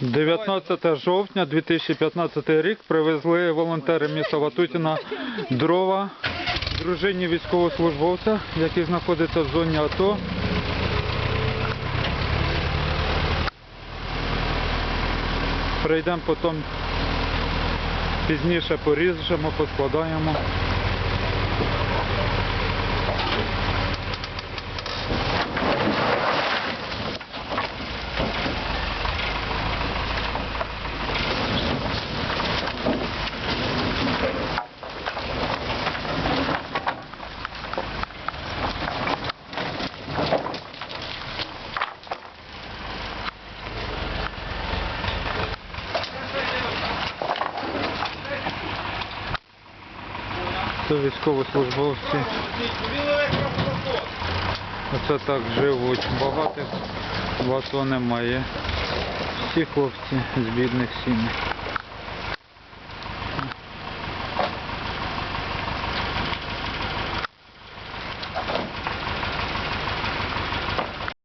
19 жовтня 2015 рік привезли волонтери міста Ватутіна дрова дружині військовослужбовця, який знаходиться в зоні АТО. Прийдемо потім пізніше поріжемо, поскладаємо. Це військовослужбовці. Оце так живуть. Багатих багато АТО немає. Всі хлопці з бідних сімей.